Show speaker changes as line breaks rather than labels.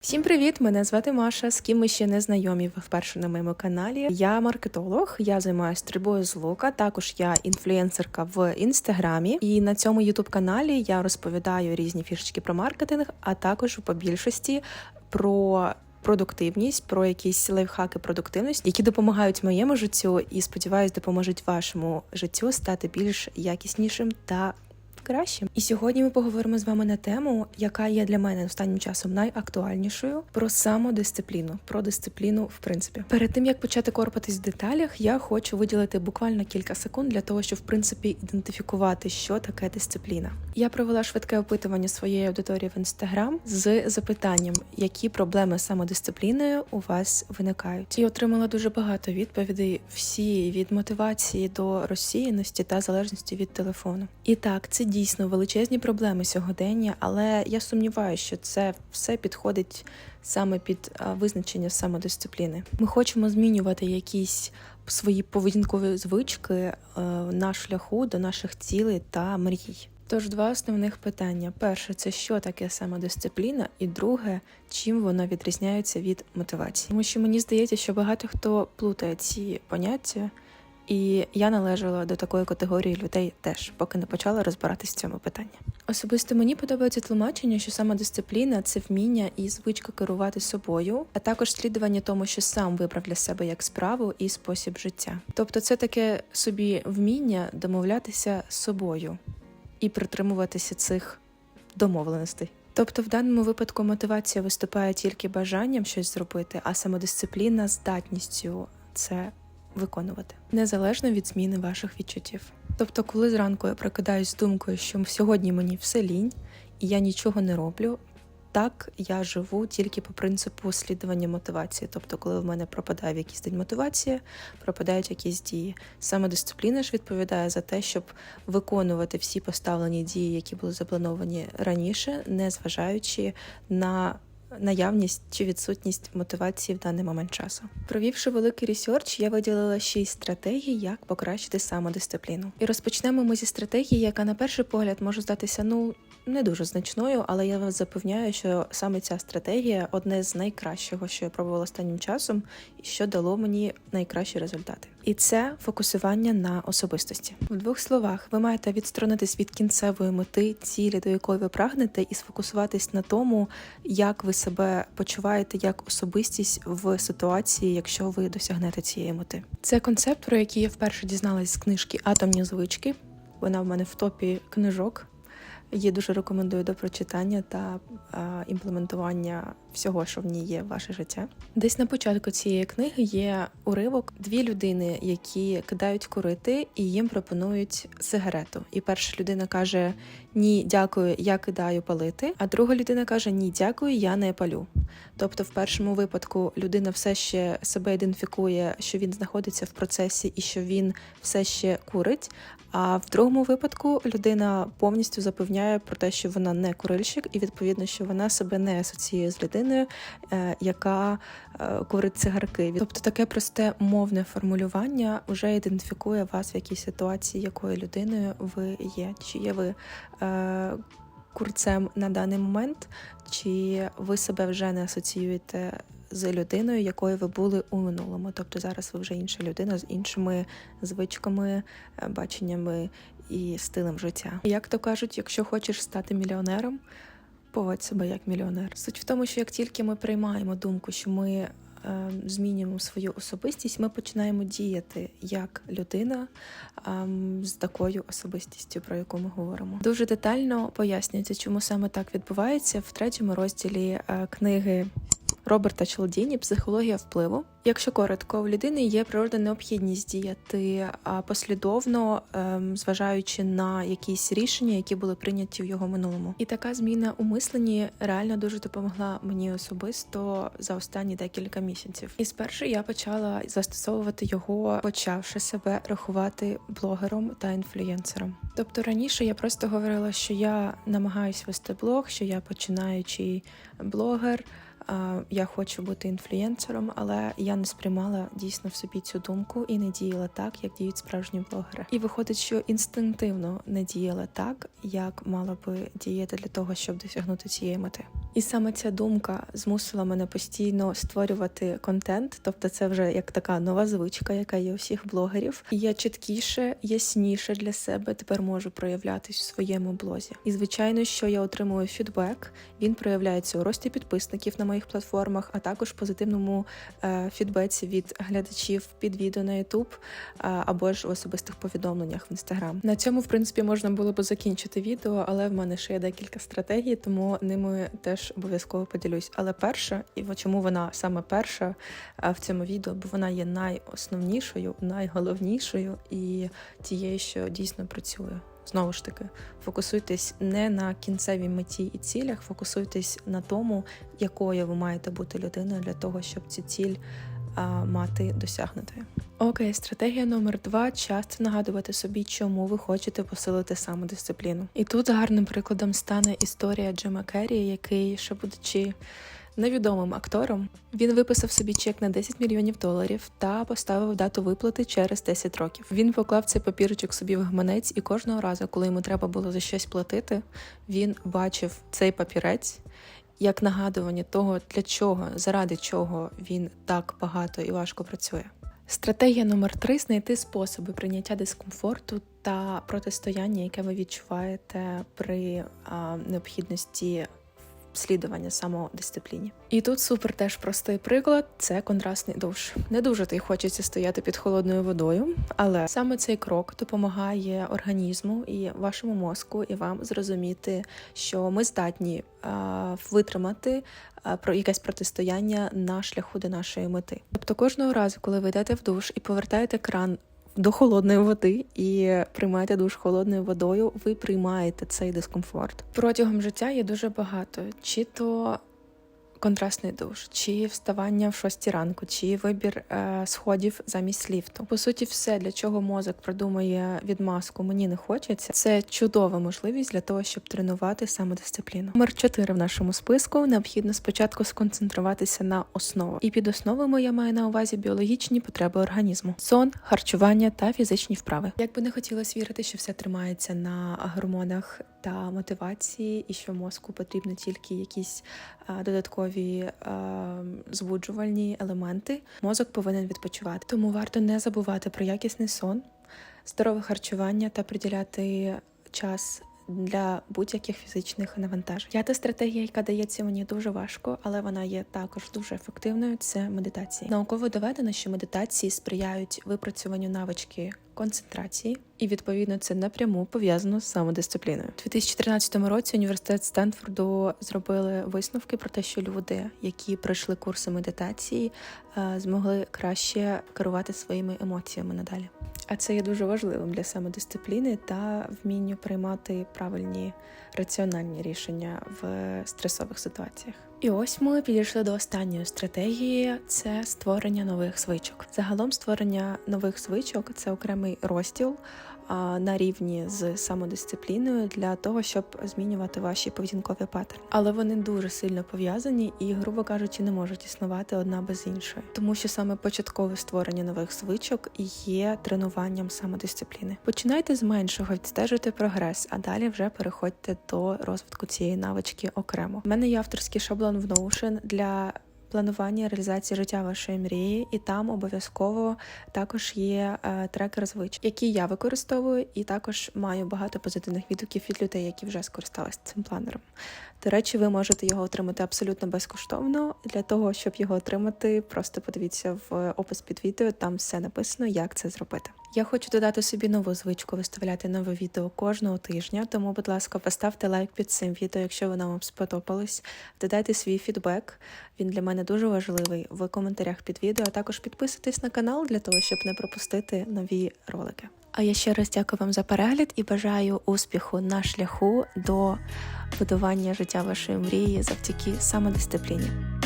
Всім привіт! Мене звати Маша. З ким ми ще не знайомі вперше на моєму каналі. Я маркетолог, я займаюся стрільбою з лука. Також я інфлюенсерка в інстаграмі. І на цьому ютуб каналі я розповідаю різні фішечки про маркетинг, а також по більшості про. Продуктивність, про якісь лайфхаки продуктивності, які допомагають моєму життю, і сподіваюсь, допоможуть вашому життю стати більш якіснішим та кращим. І сьогодні ми поговоримо з вами на тему, яка є для мене останнім часом найактуальнішою про самодисципліну, про дисципліну, в принципі. Перед тим як почати корпатись в деталях, я хочу виділити буквально кілька секунд для того, щоб в принципі ідентифікувати, що таке дисципліна. Я провела швидке опитування своєї аудиторії в інстаграм з запитанням, які проблеми з самодисципліною у вас виникають, і отримала дуже багато відповідей, всі від мотивації до розсіяності та залежності від телефону. І так, це дійсно величезні проблеми сьогодення, але я сумніваюся, що це все підходить саме під визначення самодисципліни. Ми хочемо змінювати якісь свої поведінкові звички е, на шляху до наших цілей та мрій. Тож два основних питання: перше, це що таке самодисципліна, і друге, чим вона відрізняється від мотивації. Тому що мені здається, що багато хто плутає ці поняття. І я належала до такої категорії людей теж, поки не почала розбиратись в цьому питанні. Особисто мені подобається тлумачення, що самодисципліна це вміння і звичка керувати собою, а також слідування тому, що сам вибрав для себе як справу і спосіб життя. Тобто, це таке собі вміння домовлятися з собою і притримуватися цих домовленостей. Тобто, в даному випадку мотивація виступає тільки бажанням щось зробити, а самодисципліна здатністю це виконувати незалежно від зміни ваших відчуттів. Тобто, коли зранку я прокидаюсь з думкою, що сьогодні мені все лінь і я нічого не роблю. Так, я живу тільки по принципу слідування мотивації. Тобто, коли в мене пропадає в якийсь день мотивація, пропадають якісь дії. Саме дисципліна ж відповідає за те, щоб виконувати всі поставлені дії, які були заплановані раніше, не зважаючи на наявність чи відсутність мотивації в даний момент часу. Провівши великий ресерч, я виділила шість стратегій, як покращити самодисципліну. І розпочнемо ми зі стратегії, яка на перший погляд може здатися ну не дуже значною, але я вас запевняю, що саме ця стратегія одне з найкращого, що я пробувала останнім часом, і що дало мені найкращі результати. І це фокусування на особистості. В двох словах, ви маєте відсторонитись від кінцевої мети, цілі, до якої ви прагнете, і сфокусуватись на тому, як ви себе почуваєте як особистість в ситуації, якщо ви досягнете цієї мети. Це концепт, про який я вперше дізналась з книжки Атомні звички. Вона в мене в топі книжок. Її дуже рекомендую до прочитання та імплементування всього, що в ній є в ваше життя. Десь на початку цієї книги є уривок дві людини, які кидають курити, і їм пропонують сигарету. І перша людина каже: Ні, дякую, я кидаю палити. А друга людина каже: Ні, дякую, я не палю. Тобто, в першому випадку людина все ще себе ідентифікує, що він знаходиться в процесі і що він все ще курить. А в другому випадку людина повністю запевняє про те, що вона не курильщик, і відповідно, що вона себе не асоціює з людиною, е, яка е, курить цигарки. Тобто таке просте мовне формулювання вже ідентифікує вас в якійсь ситуації, якою людиною ви є. Чи є ви е, курцем на даний момент, чи ви себе вже не асоціюєте з людиною, якою ви були у минулому. Тобто зараз ви вже інша людина з іншими звичками, е, баченнями і стилем життя. Як то кажуть, якщо хочеш стати мільйонером, поводь себе як мільйонер. Суть в тому, що як тільки ми приймаємо думку, що ми е, змінюємо свою особистість, ми починаємо діяти як людина е, з такою особистістю, про яку ми говоримо. Дуже детально пояснюється, чому саме так відбувається в третьому розділі е, книги. Роберта Челдіні Психологія впливу. Якщо коротко, у людини є природна необхідність діяти послідовно, ем, зважаючи на якісь рішення, які були прийняті в його минулому. І така зміна у мисленні реально дуже допомогла мені особисто за останні декілька місяців. І спершу я почала застосовувати його, почавши себе рахувати блогером та інфлюєнсером. Тобто раніше я просто говорила, що я намагаюсь вести блог, що я починаючий блогер. Я хочу бути інфлюєнсером, але я не сприймала дійсно в собі цю думку і не діяла так, як діють справжні блогери. І виходить, що інстинктивно не діяла так, як мала би діяти для того, щоб досягнути цієї мети. І саме ця думка змусила мене постійно створювати контент, тобто це вже як така нова звичка, яка є у всіх блогерів. І я чіткіше, ясніше для себе тепер можу проявлятись в своєму блозі. І звичайно, що я отримую фідбек. Він проявляється у рості підписників на моїх платформах, а також позитивному е, фідбеці від глядачів під відео на YouTube е, або ж у особистих повідомленнях в Instagram. На цьому, в принципі, можна було би закінчити відео, але в мене ще є декілька стратегій, тому ними теж обов'язково поділюсь. Але перша, і чому вона саме перша е, в цьому відео, бо вона є найосновнішою, найголовнішою і тією, що дійсно працює. Знову ж таки, фокусуйтесь не на кінцевій меті і цілях, фокусуйтесь на тому, якою ви маєте бути людиною для того, щоб цю ціль а, мати досягнутою. Окей, стратегія номер два часто нагадувати собі, чому ви хочете посилити самодисципліну. І тут гарним прикладом стане історія Джима Керрі, який, ще будучи невідомим актором, він виписав собі чек на 10 мільйонів доларів та поставив дату виплати через 10 років. Він поклав цей папірочок собі в гаманець, і кожного разу, коли йому треба було за щось платити, він бачив цей папірець. Як нагадування того, для чого, заради чого він так багато і важко працює. Стратегія номер три знайти способи прийняття дискомфорту та протистояння, яке ви відчуваєте при необхідності слідування самодисципліні. І тут супер теж простий приклад це контрастний душ. Не дуже то хочеться стояти під холодною водою, але саме цей крок допомагає організму і вашому мозку, і вам зрозуміти, що ми здатні а, витримати про якесь протистояння на шляху до нашої мети. Тобто кожного разу, коли ви йдете в душ і повертаєте кран до холодної води і приймаєте душ холодною водою, ви приймаєте цей дискомфорт. Протягом життя є дуже багато, чи то контрастний душ, чи вставання в шостій ранку, чи вибір е, сходів замість ліфту. По суті, все, для чого мозок продумує відмазку, мені не хочеться. Це чудова можливість для того, щоб тренувати самодисципліну. Номер 4 в нашому списку необхідно спочатку сконцентруватися на основах. І під основами я маю на увазі біологічні потреби організму: сон, харчування та фізичні вправи. Як би не хотілося вірити, що все тримається на гормонах та мотивації, і що мозку потрібно тільки якісь а, додаткові а, збуджувальні елементи. Мозок повинен відпочивати. Тому варто не забувати про якісний сон, здорове харчування та приділяти час. Для будь-яких фізичних навантажень. П'ята стратегія, яка дається мені дуже важко, але вона є також дуже ефективною. Це медитація. Науково доведено, що медитації сприяють випрацюванню навички концентрації, і відповідно це напряму пов'язано з самодисципліною. У 2013 році університет Стенфорду зробили висновки про те, що люди, які пройшли курси медитації, е, змогли краще керувати своїми емоціями надалі. А це є дуже важливим для самодисципліни та вмінню приймати правильні раціональні рішення в стресових ситуаціях. І ось ми підійшли до останньої стратегії: це створення нових звичок. Загалом створення нових звичок це окремий розділ на рівні з самодисципліною для того, щоб змінювати ваші поведінкові паттерни. Але вони дуже сильно пов'язані і, грубо кажучи, не можуть існувати одна без іншої, тому що саме початкове створення нових звичок є тренуванням самодисципліни. Починайте з меншого, відстежуйте прогрес, а далі вже переходьте до розвитку цієї навички окремо. У мене є авторський шаблон в Notion для планування реалізації життя вашої мрії, і там обов'язково також є е, трекер звичок, який я використовую, і також маю багато позитивних відгуків від людей, які вже скористалися цим планером. До речі, ви можете його отримати абсолютно безкоштовно. Для того, щоб його отримати, просто подивіться в опис під відео, там все написано, як це зробити. Я хочу додати собі нову звичку виставляти нове відео кожного тижня, тому, будь ласка, поставте лайк під цим відео, якщо воно вам сподобалось. Додайте свій фідбек, він для мене дуже важливий в коментарях під відео. а Також підписуйтесь на канал для того, щоб не пропустити нові ролики. А я ще раз дякую вам за перегляд і бажаю успіху на шляху до будування життя вашої мрії завдяки самодисципліні.